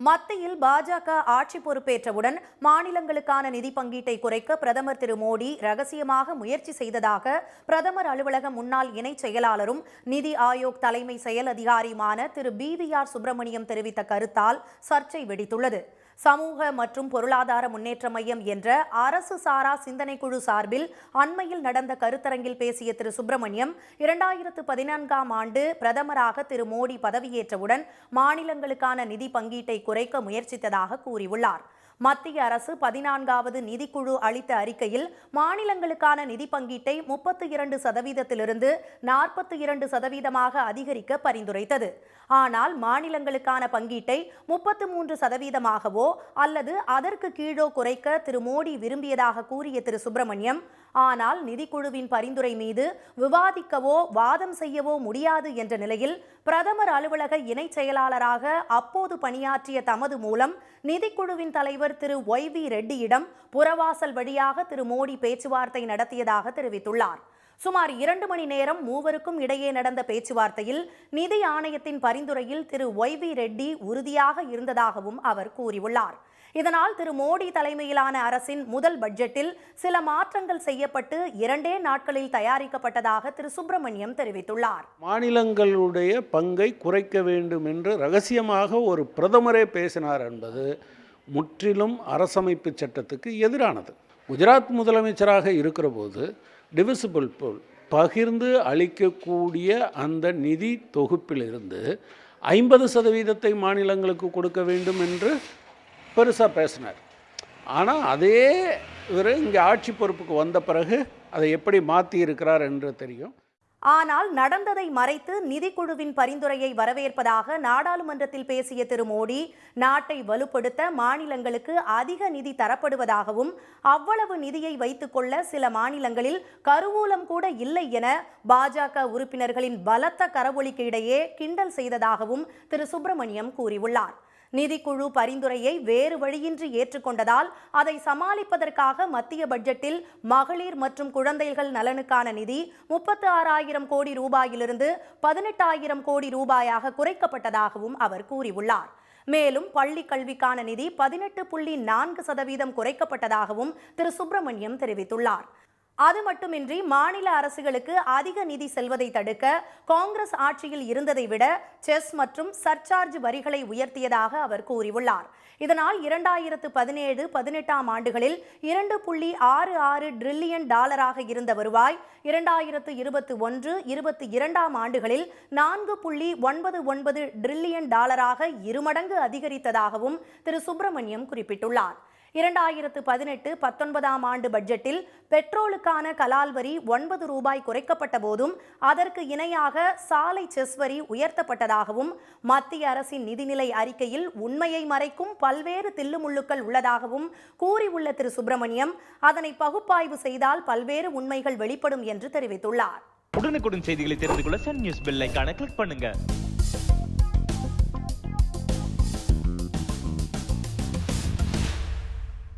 மத்தியில் பாஜக ஆட்சி பொறுப்பேற்றவுடன் மாநிலங்களுக்கான நிதி பங்கீட்டை குறைக்க பிரதமர் திரு மோடி ரகசியமாக முயற்சி செய்ததாக பிரதமர் அலுவலக முன்னாள் இணைச் செயலாளரும் நிதி ஆயோக் தலைமை செயல் அதிகாரியுமான திரு பி வி ஆர் சுப்பிரமணியம் தெரிவித்த கருத்தால் சர்ச்சை வெடித்துள்ளது. சமூக மற்றும் பொருளாதார முன்னேற்ற மையம் என்ற அரசு சாரா சிந்தனை குழு சார்பில் அண்மையில் நடந்த கருத்தரங்கில் பேசிய திரு சுப்பிரமணியம் இரண்டாயிரத்து பதினான்காம் ஆண்டு பிரதமராக திரு மோடி பதவியேற்றவுடன் மாநிலங்களுக்கான நிதி பங்கீட்டை குறைக்க முயற்சித்ததாக கூறியுள்ளார். மத்திய அரசு பதினான்காவது நிதிக்குழு அளித்த அறிக்கையில் மாநிலங்களுக்கான நிதி பங்கீட்டை முப்பத்து இரண்டு சதவீதத்திலிருந்து நாற்பத்தி இரண்டு சதவீதமாக அதிகரிக்க பரிந்துரைத்தது. ஆனால் மாநிலங்களுக்கான பங்கீட்டை முப்பத்து மூன்று சதவீதமாகவோ அல்லது அதற்கு கீழோ குறைக்க திரு மோடி விரும்பியதாக கூறிய திரு சுப்பிரமணியம் ஆனால் நிதிக்குழுவின் பரிந்துரை மீது விவாதிக்கவோ வாதம் செய்யவோ முடியாது என்ற நிலையில் பிரதமர் அலுவலக இணைச் செயலாளராக அப்போது பணியாற்றிய தமது மூலம் நிதிக்குழுவின் தலைவர் திரு ஒய் வி ரெட்டியிடம் புறவாசல் வழியாக திரு மோடி பேச்சுவார்த்தை நடத்தியதாக தெரிவித்துள்ளார். சுமார் இரண்டு மணி நேரம் மூவருக்கும் இடையே நடந்த பேச்சுவார்த்தையில் நிதி ஆணையத்தின் பரிந்துரையில் திரு ஒய் வி ரெட்டி உறுதியாக இருந்ததாகவும் அவர் கூறியுள்ளார். இதனால் திரு மோடி தலைமையிலான அரசின் முதல் பட்ஜெட்டில் சில மாற்றங்கள் செய்யப்பட்டு இரண்டே நாட்களில் தயாரிக்கப்பட்டதாக திரு சுப்பிரமணியம் தெரிவித்துள்ளார். மாநிலங்களுடைய பங்கை குறைக்க வேண்டும் என்று ரகசியமாக ஒரு பிரதமரே பேசினார் என்பது முற்றிலும் அரசமைப்பு சட்டத்துக்கு எதிரானது. குஜராத் முதலமைச்சராக இருக்கிற போது டிவிசிபிள் போல் பகிர்ந்து அளிக்கக்கூடிய அந்த நிதி தொகுப்பிலிருந்து ஐம்பது சதவீதத்தை மாநிலங்களுக்கு கொடுக்க வேண்டும் என்று பெருசாக பேசினார். ஆனால் அதே இவர் இங்கே ஆட்சி பொறுப்புக்கு வந்த பிறகு அதை எப்படி மாற்றி இருக்கிறார் என்று தெரியும். ஆனால் நடந்ததை மறைத்து நிதிக்குழுவின் பரிந்துரையை வரவேற்பதாக நாடாளுமன்றத்தில் பேசிய திரு மோடி நாட்டை வலுப்படுத்த மாநிலங்களுக்கு அதிக நிதி தரப்படுவதாகவும் அவ்வளவு நிதியை வைத்துக்கொள்ள சில மாநிலங்களில் கருவூலம் கூட இல்லை என பாஜக உறுப்பினர்களின் பலத்த கரவொலிக்கு இடையே கிண்டல் செய்ததாகவும் திரு சுப்பிரமணியம் கூறியுள்ளார். நிதிக்குழு பரிந்துரையை வேறு வழியின்றி ஏற்றுக்கொண்டதால் அதை சமாளிப்பதற்காக மத்திய பட்ஜெட்டில் மகளிர் மற்றும் குழந்தைகள் நலனுக்கான நிதி முப்பத்து ஆறாயிரம் கோடி ரூபாயிலிருந்து பதினெட்டாயிரம் கோடி ரூபாயாக குறைக்கப்பட்டதாகவும் அவர் கூறியுள்ளார். மேலும் பள்ளி கல்விக்கான நிதி பதினெட்டு புள்ளி நான்கு சதவீதம் குறைக்கப்பட்டதாகவும் திரு சுப்பிரமணியம் தெரிவித்துள்ளார். அது மட்டுமின்றி மாநில அரசுகளுக்கு அதிக நிதி செல்வதை தடுக்க காங்கிரஸ் ஆட்சியில் இருந்ததை விட செஸ் மற்றும் சர்சார்ஜ் வரிகளை உயர்த்தியதாக அவர் கூறியுள்ளார். இதனால் இரண்டாயிரத்து பதினேழு பதினெட்டாம் ஆண்டுகளில் இரண்டு புள்ளி ஆறு ஆறு டிரில்லியன் டாலராக இருந்த வருவாய் இரண்டாயிரத்து இருபத்தி ஒன்று இருபத்தி இரண்டாம் ஆண்டுகளில் நான்கு புள்ளி ஒன்பது ஒன்பது டிரில்லியன் டாலராக இருமடங்கு அதிகரித்ததாகவும் திரு சுப்பிரமணியம் குறிப்பிட்டுள்ளார். இரண்டாயிரத்து பதினெட்டு பத்தொன்பதாம் ஆண்டு பட்ஜெட்டில் பெட்ரோலுக்கான கலால் வரி ஒன்பது ரூபாய் குறைக்கப்பட்ட போதும் அதற்கு இணையாக சாலை செஸ் வரி உயர்த்தப்பட்டதாகவும் மத்திய அரசின் நிதிநிலை அறிக்கையில் உண்மையை மறைக்கும் பல்வேறு தில்லுமுள்ளுக்கள் உள்ளதாகவும் கூறியுள்ள திரு சுப்பிரமணியம் அதனை பகுப்பாய்வு செய்தால் பல்வேறு உண்மைகள் வெளிப்படும் என்று தெரிவித்துள்ளார். உடனுக்குடன் செய்திகளை தெரிந்து கொள்ள சன் நியூஸ் பெல் கிளிக் பண்ணுங்க.